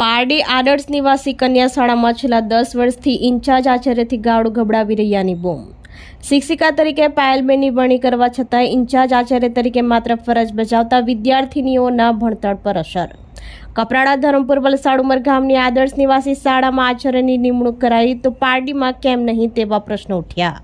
પારડી આદર્શ નિવાસી કન્યા શાળામાં છેલ્લા દસ વર્ષથી ઇન્ચાર્જ આચાર્યથી ગાળું ગબડાવી રહ્યાની બૂમ. શિક્ષિકા તરીકે પાયલબેનની વરણી કરવા છતાં ઇન્ચાર્જ આચાર્ય તરીકે માત્ર ફરજ બજાવતા વિદ્યાર્થીનીઓના ભણતર પર અસર. કપરાડા, ધરમપુર, વલસાડ ઉમરગામની આદર્શ નિવાસી શાળામાં આચાર્યની નિમણૂક કરાઈ તો પારડીમાં કેમ નહીં તેવા પ્રશ્નો ઉઠ્યા.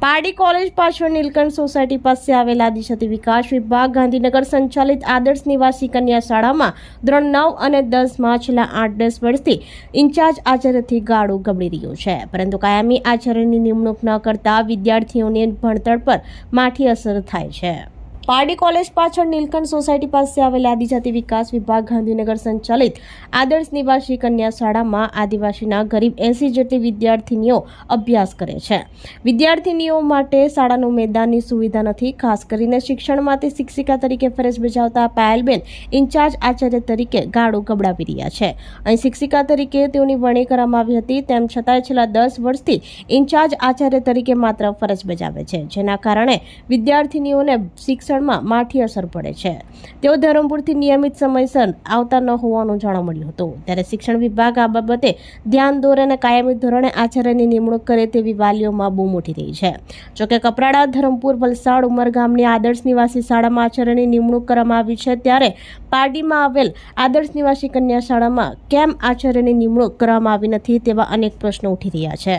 પારડી કોલેજ પાછળ નીલકંઠ સોસાયટી પાસે આવેલા આદિજાતિ વિકાસ વિભાગ ગાંધીનગર સંચાલિત આદર્શ નિવાસી કન્યા શાળામાં ધોરણ નવ અને દસમાં છેલ્લા આઠ દસ વર્ષથી ઇન્ચાર્જ આચાર્યથી ગાળું ગબડી રહ્યું છે. પરંતુ કાયમી આચાર્યની નિમણૂક ન કરતા વિદ્યાર્થીઓને ભણતર પર માઠી અસર થાય છે. પારડી કોલેજ પાછળ નીલકંઠ સોસાયટી પાસે આવેલ આદિજાતિ વિકાસ વિભાગ ગાંધીનગર સંચાલિત આદર્શ નિવાસી કન્યા શાળામાં આદિવાસીના ગરીબ એસી જેટલી વિદ્યાર્થીનીઓ અભ્યાસ કરે છે. વિદ્યાર્થીનીઓ માટે શાળાનું મેદાનની સુવિધા નથી, ખાસ કરીને શિક્ષણ માટે શિક્ષિકા તરીકે ફરજ બજાવતા પાયલબેન ઇન્ચાર્જ આચાર્ય તરીકે ગાળો ગબડાવી રહ્યા છે. અહીં શિક્ષિકા તરીકે તેઓની વરણી કરવામાં આવી હતી, તેમ છતાંય છેલ્લા દસ વર્ષથી ઇન્ચાર્જ આચાર્ય તરીકે માત્ર ફરજ બજાવે છે, જેના કારણે વિદ્યાર્થીનીઓને શિક્ષણમાં માઠી અસર પડે છે. તેઓ ધરમપુરથી નિયમિત સમયસર આવતા ન હોવાનું જાણવા મળ્યું હતું. ત્યારે શિક્ષણ વિભાગ આ બાબતે ધ્યાન દોરે અને કાયમી ધોરણે આચાર્યની નિમણૂક કરે તેવી વાલીઓમાં બૂમ ઉઠી રહી છે. જોકે કપરાડા, ધરમપુર, વલસાડ, ઉમરગામની આદર્શ નિવાસી શાળામાં આચાર્યની નિમણૂક કરવામાં આવી છે ત્યારે પારડીમાં આવેલ આદર્શ નિવાસી કન્યા શાળામાં કેમ આચાર્યની નિમણૂક કરવામાં આવી નથી તેવા અનેક પ્રશ્નો ઉઠી રહ્યા છે.